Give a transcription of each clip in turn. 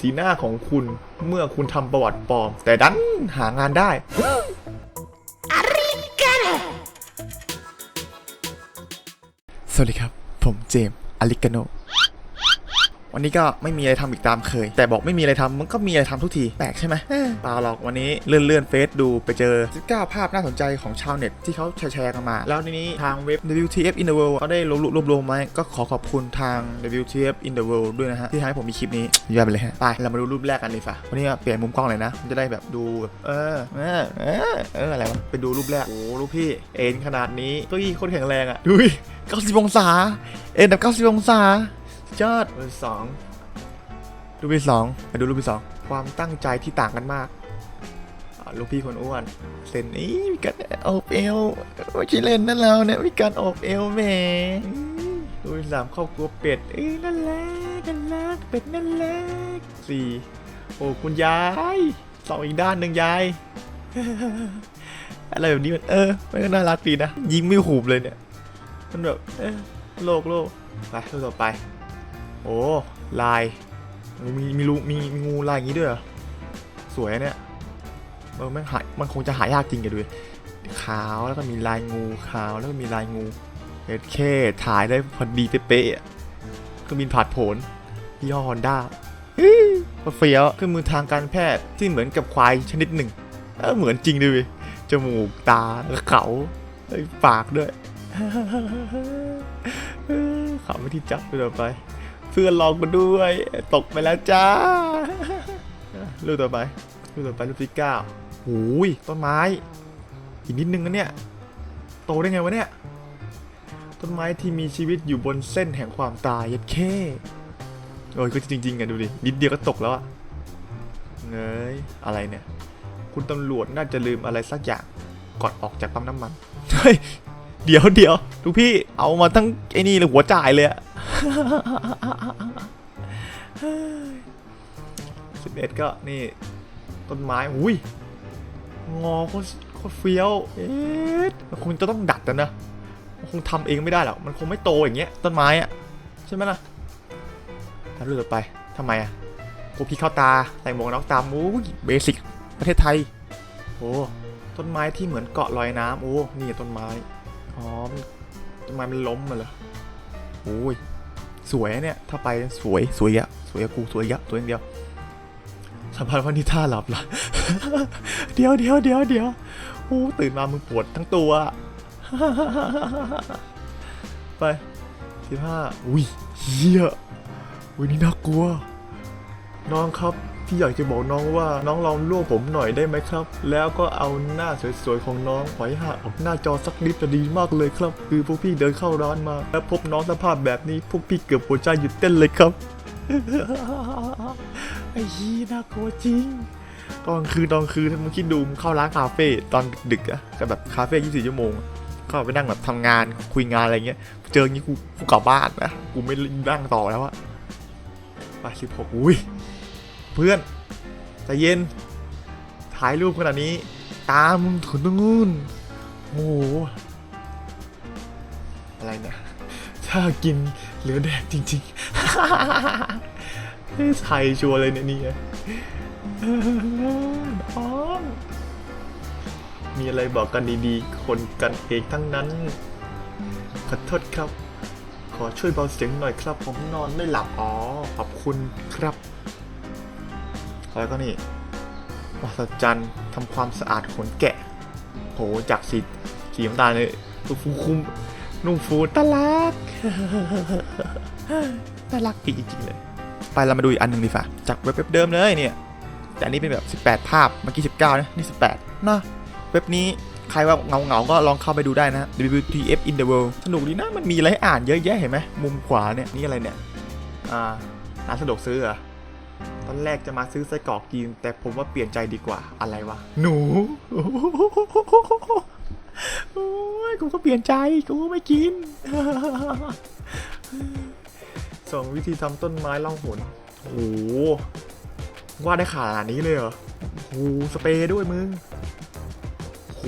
สีหน้าของคุณเมื่อคุณทำประวัติปลอม แต่ดันหางานได้สวัสดีครับ ผมเจมส์อลิกาโน วันนี้ก็ไม่มีอะไรทำอีกตามเคย แต่บอกไม่มีอะไรทำมันก็มีอะไรทำทุกทีแปลกใช่ไหมเอ้อเปล่าหรอกวันนี้เลื่อนเลื่อนเฟซดูไปเจอ 19 ภาพน่าสนใจของชาวเน็ตที่เขาแชร์ๆกันมา แล้วทีนี้ทางเว็บ WTF in the world เขาได้รวบรวบรวบรวมไว้ก็ขอขอบคุณทาง WTF in the world ด้วยนะฮะที่ทำให้ผมมีคลิปนี้ยอดไปเลยฮะไปเรามาดูรูปแรกกันดีฝ่าวันนี้เปลี่ยนมุมกล้องเลยนะมันจะได้แบบดูแบบเออเออเออเอออะไรวะไปดูรูปแรกโอ้รูปพี่เอ็นขนาดนี้เก็ยี่โคตรแข็งแรงอะดูดิ90องศาเอ็นแบบ90องศาสุด ยอดเบอร์สองรูปที่สองไปดูรูปที่สองความตั้งใจที่ต่างกันมากอ่าลูกพี่คนอ้วนเซนนี้มีการโอบเอวไม่ใช่เล่นนั่นเราเนี่ยมีการโอบเอวแหมรูปที่สามครอบครัวเป็ดเอ้ยนั่นแหละนั่นแหละเป็ดนั่นแหละสี่โอ้คุณยายสองอีกด้านหนึ่งยายอะไรแบบนี้มันเออมันก็น่ารักดีนะยิงไม่หูบเลยเนี่ยมันแบบเออโลกโลกไปรูปต่อไป โอ้ลายมีมีรูมีมีงูลายอย่างนี้ด้วยเหรอสวยเนี่ยเออมันหายมันคงจะหายากจริงกันด้วยขาวแล้วก็มีลายงูขาวแล้วก็มีลายงูเอเคถ่ายได้พอดีเป๊ะๆอะเครื่องบินผ่านผลยี่ห้อฮอนด้าเฟี้ยวเครื่องมือทางการแพทย์ที่เหมือนกับควายชนิดหนึ่งเออเหมือนจริงด้วยจมูกตาเขาไอ้ปากด้วยขำไม่ที่จับไปต่อไป พื่อนลองกันด้วย ตกไปแล้วจ้ารูปต่อไปรูปต่อไปรูปที่เก้าโอ้ยต้นไม้อีกนิดนึงนะเนี่ย โตได้ไงวะเนี่ย ต้นไม้ที่มีชีวิตอยู่บนเส้นแห่งความตายยัดเข้โอ้ยก็จริงๆอะดูดิ นิดเดียวก็ตกแล้วอะเงยอะไรเนี่ย คุณตำรวจน่าจะลืมอะไรสักอย่างก่อนออกจากปั๊มน้ำมัน เฮ้ย เดี๋ยวเดี๋ยวทุกพี่เอามาทั้งไอ้นี่เลยหัวจ่ายเลยอะ สิบเอ็ดก็นี่ ต้นไม้อุ้ยงอโคตรโคตรเฟี้ยวเอ๊ะมันคงจะต้องดัดนะนะมันคงทำเองไม่ได้หรอกมันคงไม่โตอย่างเงี้ย ต้นไม้อะใช่ไหมล่ะถ้าเลือกไปทำไมอะโคพี่เข้าตาใส่หมวกน็อกตามอุ้เบสิกประเทศไทยโอ้ต้นไม้ที่เหมือนเกาะลอยน้ำโอ้นี่ต้นไม้อ๋อมต้นไม้มันล้มมาเลยโอ้ย สวยเนี่ย ถ้าไปสวยสวยอะสวยอะกูสวยอะตัวเองเดียวสัมภาษณ์วันนี่ท่าหลับละเดี๋ยวเดี๋ยวเดี๋ยวเดี๋ยวโอ้ตื่นมามึงปวดทั้งตัวอะไปสิบห้าอุ้ยเฮียอุ้ยนี่น่ากลัว น้องครับพี่อยากจะบอกน้องว่าน้องลองลวกผมหน่อยได้ไหมครับ แล้วก็เอาหน้าสวยๆของน้องไว้ห่าออกหน้าจอสักนิดจะดีมากเลยครับ คือพวกพี่เดินเข้าร้านมา แล้วพบน้องสภาพแบบนี้พวกพี่เกือบหัวใจหยุดเต้นเลยครับไอ้ยีน่ากลัวจริงตอนคืนตอนคืนมึงคิดดูมึงเข้าร้านคาเฟ่ตอนดึกอะก็แบบคาเฟ่24ชั่วโมงอะเข้าไปนั่งแบบทำงานคุยงานอะไรเงี้ย เจออย่างงี้กูกูกลับบ้านนะกูไม่นั่งต่อแล้วอะไปสิบหกอุ้ย เพื่อนใจเย็น ถ่ายรูปขนาดนี้ ตามมึงถึงตรงนู้นโอ้โหอะไรเนี่ยถ้ากินเหลือแดกจริงๆไทยชัวร์เลยเนี่ยนี่น้องมีอะไรบอกกันดีๆ คนกันเองทั้งนั้น ขอโทษครับ ขอช่วยเบาเสียงหน่อยครับ ผมนอนไม่หลับ อ๋อ ขอบคุณครับ แล้วก็นี่มหัศจรรย์ทำความสะอาดขนแกะโหจากสีสีน้ำตาลเลยฟูฟูคุมนุ่มฟูตลักน่ารักจริงๆเลย ไปเรามาดูอีกอันหนึ่งดีฝ่าจากเว็บเดิมเลยเนี่ย แต่อันนี้เป็นแบบ 18 ภาพ เมื่อกี้ 19 นะ นี่ 18นะเว็บนี้ใครว่าเงาเงาๆก็ลองเข้าไปดูได้นะ WTF in the world สนุกดีนะ มันมีอะไรให้อ่านเยอะแยะเห็นไหม มุมขวาเนี่ย นี่อะไรเนี่ย อ่าร้านสะดวกซื้อเหรอ ตอนแรกจะมาซื้อไส้กรอกกินแต่ผมว่าเปลี่ยนใจดีกว่าอะไรวะ หนูโอ้ยกูก็เปลี่ยนใจกูก็ไม่กินสองวิธีทำต้นไม้ล่องหนโอ้โหว่าได้ขนาดนี้เลยเหรอโอ้โหสเปรย์ด้วยมึงโอ้โห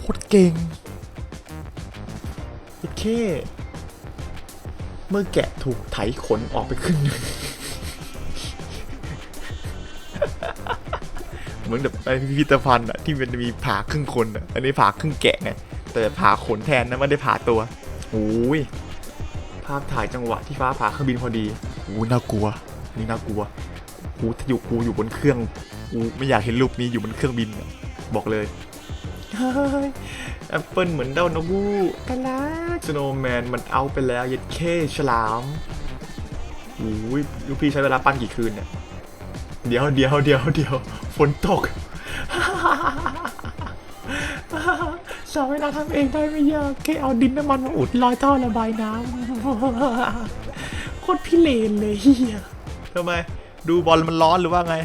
โคตรเก่งโอเค เมื่อแกะถูกไถขนออกไปครึ่งหนึง เหมือนแบบในพิพิธภัณฑ์อะที่มันมีผ่าครึ่งคนอะอันนี้ผ่าครึ่งแกะไงแต่ผ่าขนแทนนะไม่ได้ผ่าตัวโอ้ยภาพถ่ายจังหวะที่ฟ้าผ่าเครื่องบินพอดีโอ้ยน่ากลัวนี่น่ากลัวกูถ้าอยู่กูอยู่บนเครื่องกูไม่อยากเห็นรูปนี้อยู่บนเครื่องบินอะบอกเลยเฮ้ยแอปเปิลเหมือนเดานกูกันละสโนว์แมนมันเอาไปแล้วยัดเคฉลามโอ้ยลูกพี่ใช้เวลาปั้นกี่คืนเนี่ย เดี๋ยวเดี๋ยวเดี๋ยวเดี๋ยวฝนตกสาวไม่น้ทำเองได้ไม่ยากแค่เอาดินน้ำมันมาอุดรอยท่อระบายน้ำโคตรพิเรนเลยเฮียทำไม ดูบอลมันร้อนหรือว่าไง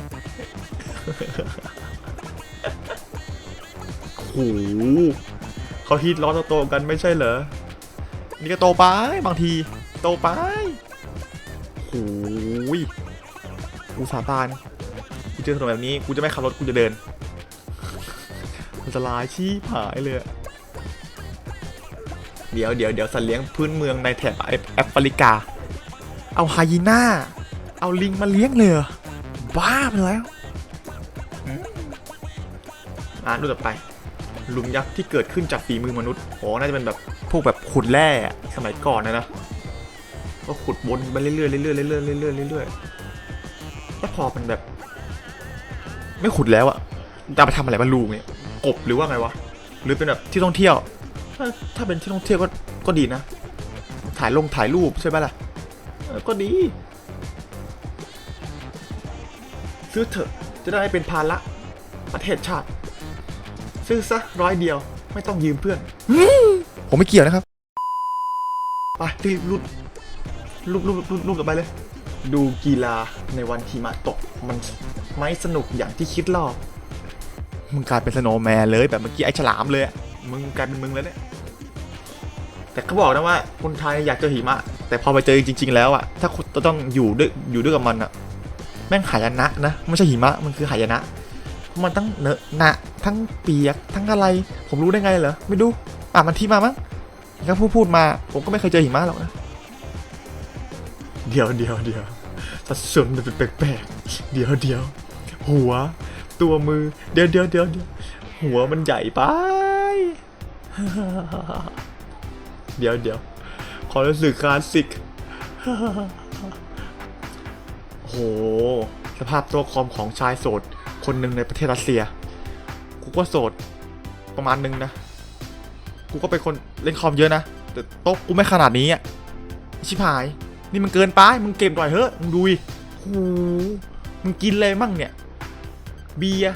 โอ้โหเขาฮิตร้อนโตๆกันไม่ใช่เหรอ นี่ก็โตไปบางที โตไปโอ้โกูสาบานกูเจอถนนแบบนี้กูจะไม่ขับรถกูจะเดินมันจะลายชี้ผายเลยเดี๋ยวเดี๋ยวเดี๋ยวสัตว์เลี้ยงพื้นเมืองในแถบแอฟริกา เอาไฮยีน่า เอาลิงมาเลี้ยงเลยบ้าไปแล้วอ่านดูต่อไป หลุมยักษ์ที่เกิดขึ้นจากฝีมือมนุษย์โอน่าจะเป็นแบบพวกแบบขุดแร่สมัยก่อนนะนะก็ขุดวนไปเรื่อยๆเรื่อยๆเรื่อยๆเรื่อยๆเรื่อยๆ แล้วพอมันแบบ ไม่ขุดแล้วอะจะเอาไปทำอะไรบ้านลูกเนี่ยกบหรือว่าไงวะ หรือเป็นแบบที่ท่องเที่ยว ถ้าถ้าเป็นที่ท่องเที่ยวก็ก็ดีนะ ถ่ายลงถ่ายรูปใช่ไหมล่ะเออก็ดี ซื้อเถอะจะได้ไม่เป็นภาระประเทศชาติ ซื้อซะร้อยเดียว ไม่ต้องยืมเพื่อน ผมไม่เกี่ยวนะครับ ไปรีบรูดรูปรูปรูปรูปต่อไปเลย ดูกีฬาในวันหิมะตก มันไม่สนุกอย่างที่คิดหรอกมึงกลายเป็นสโนว์แมนเลยแบบเมื่อกี้ไอ้ฉลามเลยอะมึงกลายเป็นมึงแล้วเนี่ยแต่เขาบอกนะว่าคนไทยอยากเจอหิมะ แต่พอไปเจอจริง ๆ แล้วอะถ้าคุณต้องอยู่ด้วยอยู่ด้วยกับมันอะแม่งหายนะนะไม่ใช่หิมะมันคือหายนะ มันตั้งเนอะหนะทั้งเปียกทั้งอะไร ผมรู้ได้ไงเหรอไม่ดูอะมันที่มามั้งก็พูดพูดมา ผมก็ไม่เคยเจอหิมะหรอกนะเดี๋ยวเดี๋ยวเดี๋ยว สัดส่วนมันเป็นแปลกๆ เดี๋ยวเดี๋ยวหัว ตัวมือ เดี๋ยวเดี๋ยวเดี๋ยวเดี๋ยวหัวมันใหญ่ไป เดี๋ยวเดี๋ยวความรู้สึกคลาสสิกโห สภาพตัวคอมของชายโสด คนหนึ่งในประเทศรัสเซีย กูก็โสดประมาณนึงนะ กูก็เป็นคนเล่นคอมเยอะนะ แต่โต๊ะกูไม่ขนาดนี้อะ ชิบหาย นี่มันเกินไปมึงเกมหน่อยเฮ้ยมึงดูดิโหมึงกินเลยมั่งเนี่ย เบียร์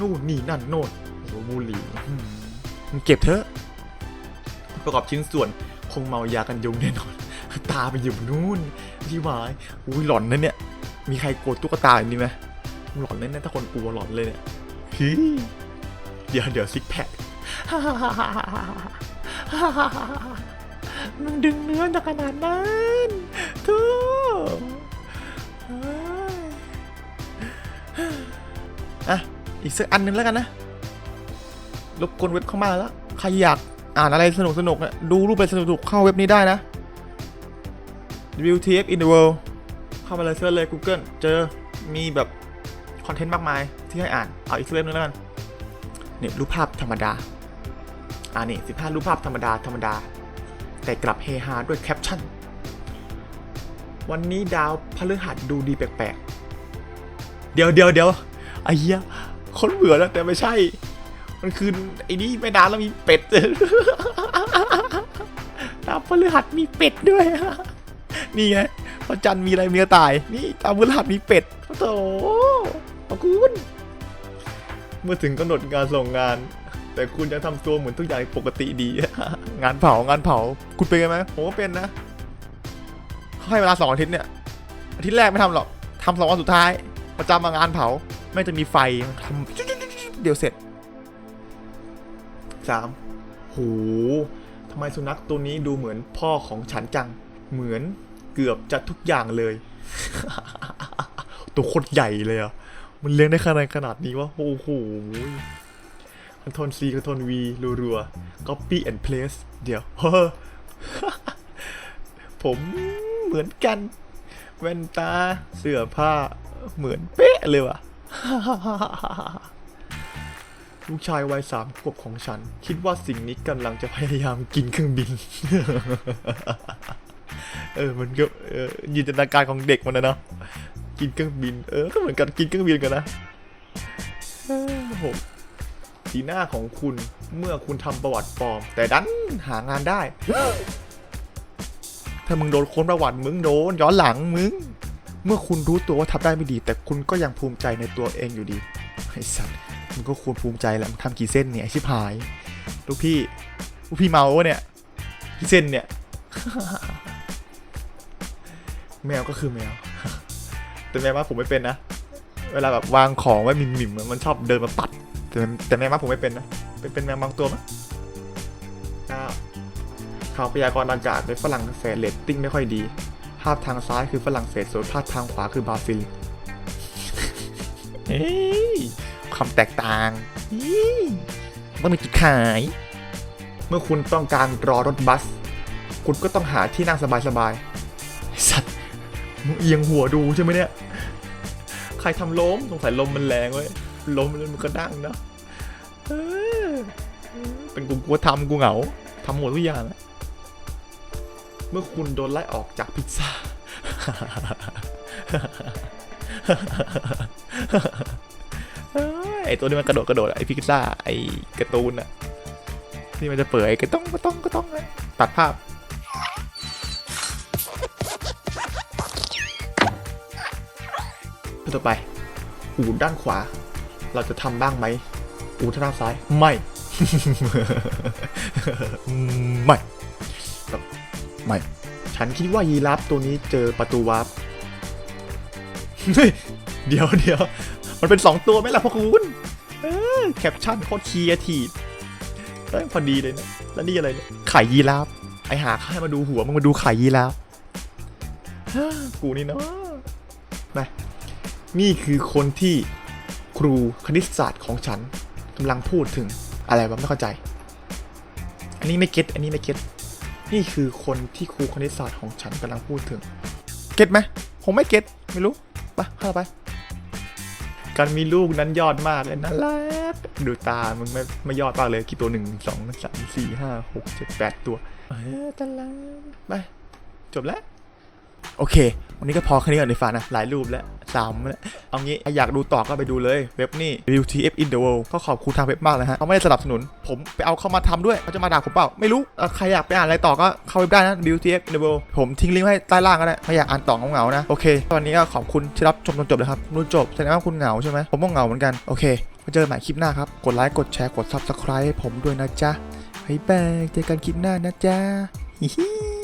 นู่นนี่นั่นโน่นโอ้โหบุหรี่มึงเก็บเถอะประกอบชิ้นส่วนคงเมายากันยุงแน่นอนตาไปอยู่นู่นชิบหายอุ้ยหลอนนะเนี่ย มีใครกลัวตุ๊กตาอย่างนี้ไหมหลอนแน่ๆถ้าคนกลัวหลอนเลยเนี่ยฮีเดี๋ยวเดี๋ยวซิกแพค มึงดึงเนื้อจากขนาดนั้นทูอะ อีกสักอันหนึงแล้วกันนะรบกวนเว็บเข้ามาแล้ว ใครอยากอ่านอะไรสนุกสนุกเนี่ยดูรูปอะไรสนุกๆเข้าเว็บนี้ได้นะ WTF in the world เข้ามาเลยเสิร์ชเลย Google เจอมีแบบ คอนเทนต์มากมายที่ให้อ่าน เอาอีกสักเว็บนึงแล้วกันเนี่ยรูปภาพธรรมดา อ่านี่สิบห้ารูปภาพธรรมดา ธรรมดา แต่กลับเฮฮาด้วยแคปชั่น วันนี้ดาวพฤหัสดูดีแปลกๆ เดี๋ยวเดี๋ยวเดี๋ยวไอ้เหี้ยคนเบื่อแล้วแต่ไม่ใช่ มันคือไอ้นี่ไม่ดาวแล้วมีเป็ดดาวพฤหัสมีเป็ดด้วย นี่ไงพระจันทร์มีอะไรมีกระต่าย นี่ดาวพฤหัสมีเป็ดโอ้โถขอบคุณ เมื่อถึงกำหนดงานส่งงาน แต่คุณยังทำตัวเหมือนทุกอย่างปกติดี งานเผางานเผา คุณเป็นไงไหมผมก็เป็นนะเขาให้เวลาสองอาทิตย์เนี่ยอาทิตย์แรกไม่ทำหรอกทำสองวันสุดท้าย ประจำมางานเผา ไม่จะมีไฟทำเดี๋ยวเสร็จสามโหทำไมสุนัขตัวนี้ดูเหมือนพ่อของฉันจัง เหมือนเกือบจะทุกอย่างเลย ตัวโคตรใหญ่เลยอะมันเลี้ยงได้ขนาดขนาดนี้วะโอ้โห คอนโทรล C คอนโทรล V รัวๆ copy and paste เดี๋ยวเฮ้อผมเหมือนกัน แว่นตาเสื้อผ้าเหมือนเป๊ะเลยว่ะลูกชายวัยสามขวบของฉัน คิดว่าสิ่งนี้กำลังจะพยายามกินเครื่องบิน เออมันก็เออจินตนาการของเด็กมันนะเนาะกินเครื่องบิน เออก็เหมือนกันกินเครื่องบินกันนะโอ้โห สีหน้าของคุณเมื่อคุณทำประวัติปลอม แต่ดันหางานได้ ถ้ามึงโดนค้นประวัติมึงโดนย้อนหลังมึง เมื่อคุณรู้ตัวว่าทำได้ไม่ดี แต่คุณก็ยังภูมิใจในตัวเองอยู่ดีไอ้สัตว์มึงก็ควรภูมิใจแหละมึงทำกี่เส้นเนี่ยไอ้ชิบหายลูกพี่ลูกพี่เมาวะเนี่ยกี่เส้นเนี่ย แมวก็คือแมว แต่แมวว่าผมไม่เป็นนะ เวลาแบบวางของไว้มิมมิมมันชอบเดินมาปัด แต่แต่แมวว่าผมไม่เป็นนะ เป็นเป็นแมวบางตัวมั้ยก็ข่าวพยากรณ์อากาศในฝรั่งเศสเรตติ้งไม่ค่อยดี ภาพทางซ้ายคือฝรั่งเศส ส่วนภาพทางขวาคือบราซิลเฮ้ยความแตกต่างอี้ต้องมีจุดขาย เมื่อคุณต้องการรอรถบัส คุณก็ต้องหาที่นั่งสบายๆไอ้สัตว์มึงเอียงหัวดูใช่ไหมเนี่ย ใครทำล้มสงสัยลมมันแรงเว้ย ล้มแล้วมันก็ดังเนอะเป็นกูกูก็ทำกูเหงาทำหมดทุกอย่างเมื่อคุณโดนไล่ออกจากพิซซ่า ไอตัวนี้มันกระโดดกระโดดอะไอพิซซ่าไอการ์ตูนอะที่มันจะเปิดไอกระต้องกระต้องกระต้องอะตัดภาพต่อไปอูด้านขวา เราจะทำบ้างไหมอูด้านซ้ายไม่ ไม่แบบไม่ ฉันคิดว่ายีราฟตัวนี้เจอประตูวาร์ปเฮ้ยเดี๋ยวเดี๋ยวมันเป็นสองตัวไหมล่ะพ่อคุณเออแคปชั่นโคตรคียทีฟเอ้ยพอดีเลยนะแล้วนี่อะไรเนี่ยไข่ยีราฟไอหาข้ามาดูหัวมึงมาดูไข่ยีราฟฮ่ากูนี่เนาะไปนี่คือคนที่ค รูคณิตศาสตร์ของฉันกำลังพูดถึงอะไรวะไม่เข้าใจ อันนี้ไม่เก็ตอันนี้ไม่เก็ตนี่คือคนที่ครูคณิตศาสตร์ของฉันกำลังพูดถึง เก็ตไหมผมไม่เก็ตไม่รู้ไปเข้าไป การมีลูกนั้นยอดมากเลยน่ารักดูตามึงไม่ไม่ยอดมากเลยกี่ตัวหนึ่งสองสามสี่ห้าหกเจ็ดแปดตัวเออตลังไปจบแล้ว โอเค วันนี้ก็พอแค่นี้ก่อนในฟ้านะ หลายรูปแล้ว สามแล้วเอางี้อยากดูต่อก็ไปดูเลยเว็บนี่ WTF in the world ก็ขอบคุณทางเว็บมากเลยฮะเขาไม่ได้สนับสนุน ผมไปเอาเข้ามาทำด้วยเขาจะมาด่าผมเปล่า ไม่รู้ใครอยากไปอ่านอะไรต่อก็เข้าเว็บได้นะ WTF in the world ผมทิ้งลิงก์ไว้ใต้ล่างก็ได้ใครอยากอ่านต่อเหงาๆนะโอเควันนี้ก็ขอบคุณที่รับชมจนจบเลยครับดูจบแสดงว่าคุณเหงาใช่ไหมผมก็เหงาเหมือนกันโอเคมาเจอกันใหม่คลิปหน้าครับ กดไลค์ กดแชร์ กด subscribe ให้ผมด้วยนะจ๊ะ บ๊ายบาย เจอกันคลิปหน้านะจ๊ะฮิฮิ